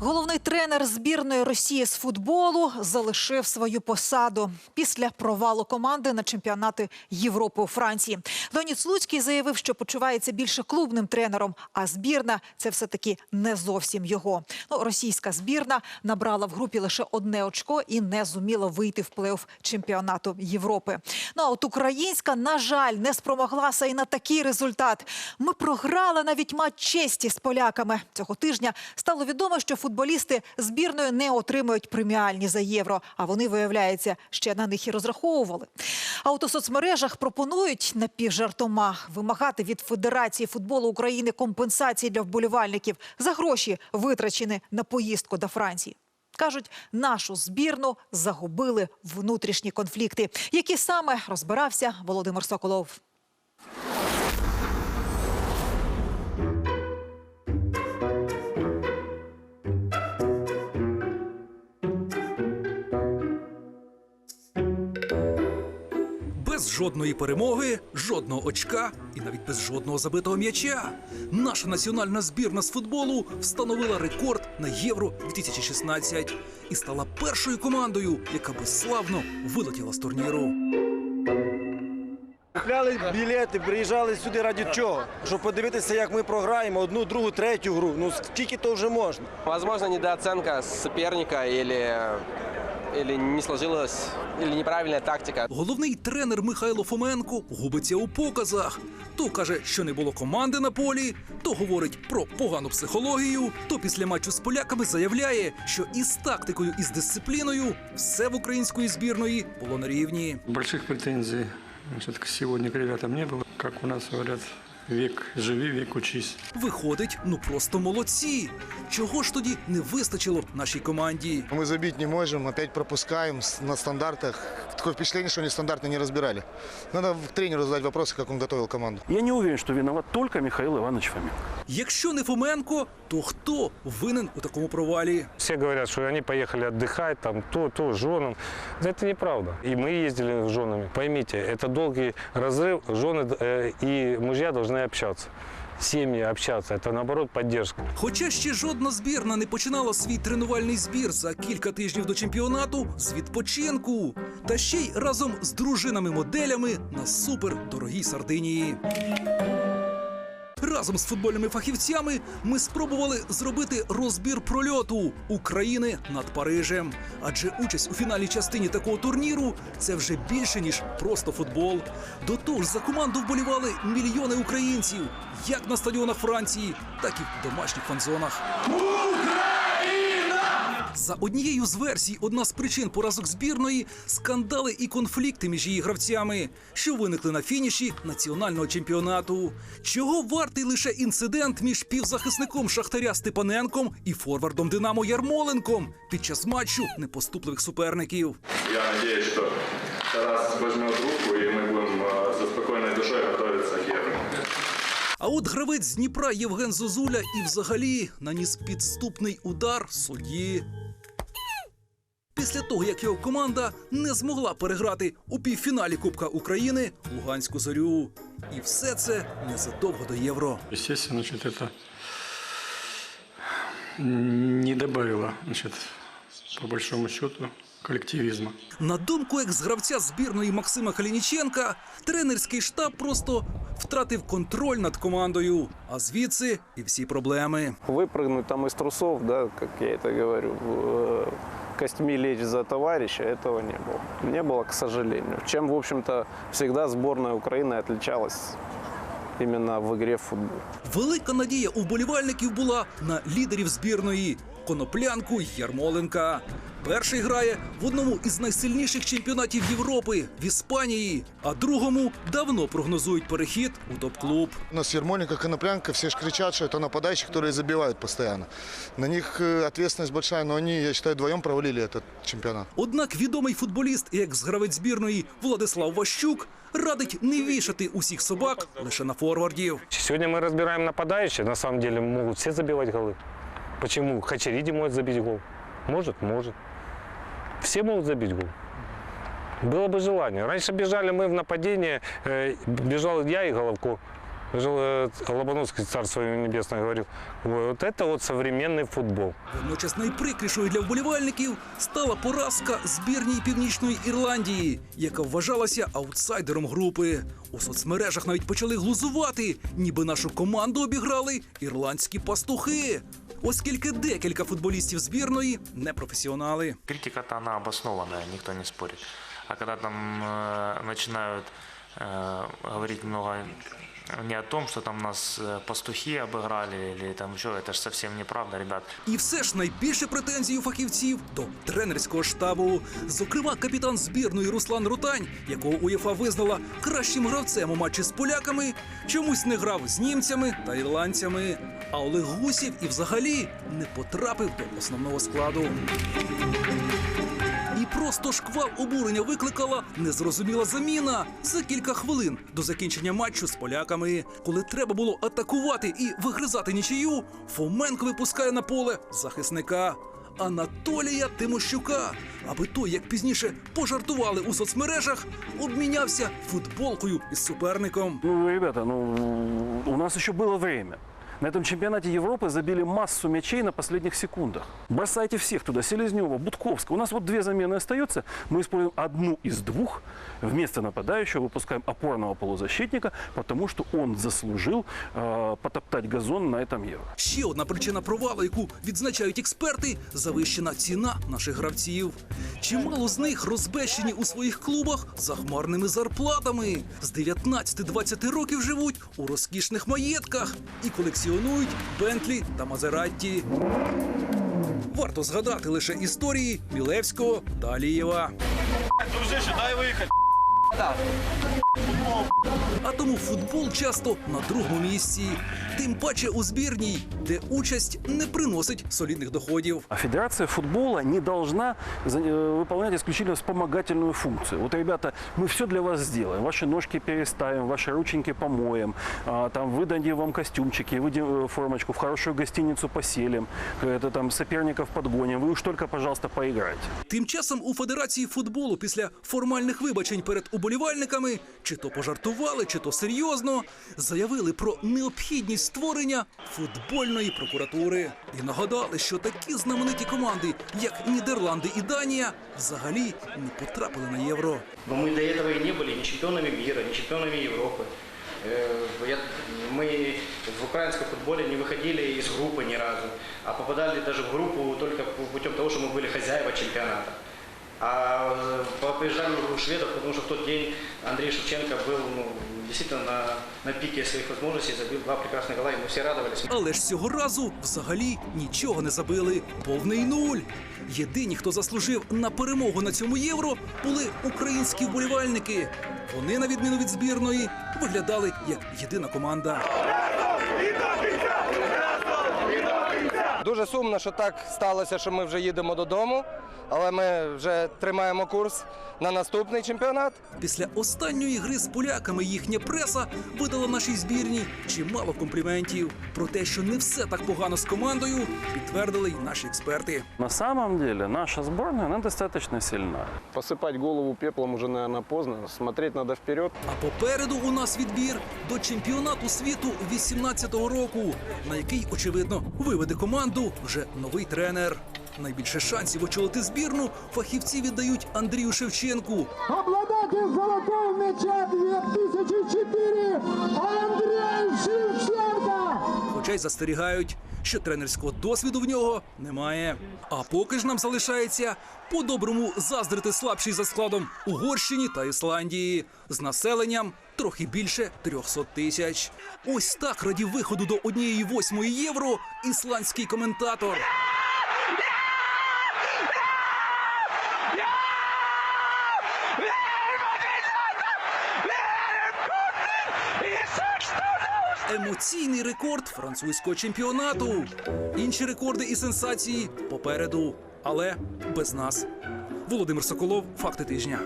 Головний тренер збірної Росії з футболу залишив свою посаду після провалу команди на чемпіонати Європи у Франції. Леонід Слуцький заявив, що почувається більше клубним тренером, а збірна це все таки не зовсім його. Ну, російська збірна набрала в групі лише одне очко і не зуміла вийти в плей-офф чемпіонату Європи. Ну а от українська, на жаль, не спромоглася і на такий результат. Ми програли навіть матч честі з поляками. Цього тижня стало відомо, що футболісти збірної не отримують преміальні за євро. А вони, виявляється, ще на них і розраховували. А у соцмережах пропонують напівжартома вимагати від Федерації футболу України компенсації для вболівальників за гроші, витрачені на поїздку до Франції. Кажуть, нашу збірну загубили внутрішні конфлікти, які саме розбирався Володимир Соколов. Жодної перемоги, жодного очка і навіть без жодного забитого м'яча. Наша національна збірна з футболу встановила рекорд на Євро 2016 і стала першою командою, яка безславно вилетіла з турніру. Купляли білети, приїжджали сюди раді чого? Щоб подивитися, як ми програємо одну, другу, третю гру. Ну скільки то вже можна? Возможно, недооценка соперника или, или не сложилась, или неправильная тактика. Головний тренер Михайло Фоменко губиться у показах. То каже, що не було команди на полі, то говорить про погану психологію, то після матчу з поляками заявляє, що із тактикою і з дисципліною все в української збірної було на рівні. Больших претензий значит, к сегодня к ребятам не было. Как у нас говорят, век живи, век учись. Виходить, ну просто молодці. Чого ж тоді не вистачило нашій команді? Мы забить не можем, опять пропускаем с- на стандартах. Такое впечатление, что они стандарты не разбирали. Надо тренеру задать вопросы, как он готовил команду. Я не уверен, что виноват только Михаил Иванович Фомин. Якщо не Фоменко, то хто винен у такому провалі? Все говорят, что они поехали отдыхать, там, то, то, с женам. Да это неправда. И мы ездили с женами. Поймите, это долгий разрыв. Жены э, и мужья должны общаться. Сім'ї общаться. це наоборот, поддержка. Хоча ще жодна збірна не починала свій тренувальний збір за кілька тижнів до чемпіонату з відпочинку, та ще й разом з дружинами-моделями на супердорогій Сардинії. Разом з футбольними фахівцями ми спробували зробити розбір прольоту України над Парижем. Адже участь у фінальній частині такого турніру це вже більше ніж просто футбол. До того ж, за команду вболівали мільйони українців, як на стадіонах Франції, так і в домашніх фанзонах. За однією з версій, одна з причин поразок збірної скандали і конфлікти між її гравцями, що виникли на фініші національного чемпіонату. Чого вартий лише інцидент між півзахисником Шахтаря Степаненком і форвардом Динамо Ярмоленком під час матчу непоступливих суперників. Я надеюсь, что Тарас возьмет руку, и мы будем э, со спокойной душой готовиться к А от гравець з Дніпра Євген Зозуля і взагалі наніс підступний удар судді. Після того, як його команда не змогла переграти у півфіналі Кубка України Луганську зорю. І все це незадовго до євро. Значит, это не добавило, значит, по большому счету, коллективизма. На думку екс-гравця збірної Максима Калініченка, тренерський штаб просто втратив контроль над командою, а звідси і всі проблеми. Выпрыгнуть там из трусов, да, как я это говорю, в, э, костьми лечь за товарища, этого не было. Не было, к сожалению. Чем, в общем-то, всегда сборная Украины отличалась именно в игре в футбол. Велика надія у вболівальників була на лідерів збірної Коноплянку й Ярмоленка. Перший грає в одному із найсильніших чемпіонатів Європи в Іспанії, а другому давно прогнозують перехід у топ-клуб. У нас Ермоленко, Коноплянка, все же кричат, что это нападающие, которые забивают постоянно. На них э, ответственность большая, но они, я считаю, вдвоем провалили этот чемпионат. Однак відомий футболіст і екс-гравець збірної Владислав Ващук радить не вішати усіх собак лише на форвардів. Сегодня мы разбираем нападающих. На самом деле могут все забивать голы. Почему? Хачериди может забить гол. Может, может. Все могут забить гол. Было бы желание. Раньше бежали мы в нападение, э, бежал я и Головко. Жил, э, Лобановский, царство ему небесное, говорил, «Ой, вот это вот современный футбол. Водночас найприкрішою для вболівальників стала поразка збірній Північної Ірландії, яка вважалася аутсайдером групи. У соцмережах навіть почали глузувати, ніби нашу команду обіграли ірландські пастухи, оскільки декілька футболістів збірної непрофесіонали. Критика-то она обоснованная, никто не спорит. А когда там э, начинают э, говорить много не о том, что там нас э, пастухи обыграли или там еще, это же совсем неправда, ребят. І все ж найбільше претензій у фахівців до тренерського штабу. Зокрема, капітан збірної Руслан Рутань, якого УЄФА визнала кращим гравцем у матчі з поляками, чомусь не грав з німцями та ірландцями. А Олег Гусів і взагалі не потрапив до основного складу. І просто шквал обурення викликала незрозуміла заміна за кілька хвилин до закінчення матчу з поляками. Коли треба було атакувати і вигризати нічию, Фоменко випускає на поле захисника Анатолія Тимощука, аби той, як пізніше пожартували у соцмережах, обмінявся футболкою із суперником. Ну, ребята, ну, у нас еще было время. На этом чемпионате Европы забили массу мячей на последних секундах. Бросайте всех туда, Селезнева, Будковска. У нас вот две замены остается. Мы используем одну из двух. Вместо нападающего выпускаем опорного полузащитника, потому что он заслужил э, потоптать газон на этом Евро. Ще одна причина провалу, яку відзначають експерти – завищена ціна наших гравців. Чимало з них розбещені у своїх клубах захмарними зарплатами. З 19-20 років живуть у розкішних маєтках і колекціонують Бентлі та Мазератті. Варто згадати лише історії Білевського та Алієва. А тому футбол часто на другому місці. Тим паче у збірній, де участь не приносить солідних доходів. А Федерация футбола не должна за- э, выполнять исключительно вспомогательную функцию. Вот, ребята, мы все для вас сделаем. Ваши ножки переставим, ваши рученьки помоем, а, там выдадим вам костюмчики, выдадим э, формочку, в хорошую гостиницу поселим, это там соперников подгоним. Вы уж только, пожалуйста, поиграйте. Тим часом у Федерації футболу після формальних вибачень перед уболівальниками, чи то пожартували, чи то серйозно, заявили про необхідність створення футбольної прокуратури і нагадали, що такі знамениті команди, як Нідерланди і Данія, взагалі не потрапили на євро. Но мы до этого и не были ни чемпионами мира, ни чемпионами Европы. Э, я- Мы в украинском футболе не выходили из группы ни разу, а попадали даже в группу только путем того, что мы были хозяева чемпионата. А э, побежали у шведов, потому что в тот день Андрей Шевченко был ну, действительно на, на пике своих возможностей, забил два прекрасных гола, и мы все радовались. Але ж цього разу взагалі нічого не забили. Повний нуль. Єдині, хто заслужив на перемогу на цьому євро, були українські вболівальники. Вони, на відміну від збірної, виглядали як єдина команда. Дуже сумно, що так сталося, що ми вже їдемо додому, але ми вже тримаємо курс на наступний чемпіонат. Після останньої гри з поляками їхня преса видала нашій збірній чимало компліментів. Про те, що не все так погано з командою, підтвердили й наші експерти. На самом деле наша сборная, она достаточно сильна. Посыпать голову пеплом уже, наверное, поздно. Смотреть надо вперед. А попереду у нас відбір до чемпіонату світу 18-го року, на який, очевидно, виведе команду вже новий тренер. Найбільше шансів очолити збірну фахівці віддають Андрію Шевченку. Обладатель золотого мяча 2004 Андрій Шевченко! Хоча й застерігають, що тренерського досвіду в нього немає. А поки ж нам залишається по-доброму заздрити слабший за складом Угорщині та Ісландії з населенням трохи більше 300 тисяч. Ось так радів виходу до однієї восьмої євро ісландський коментатор. Емоційний рекорд французького чемпіонату. Інші рекорди і сенсації попереду, але без нас. Володимир Соколов, факти тижня.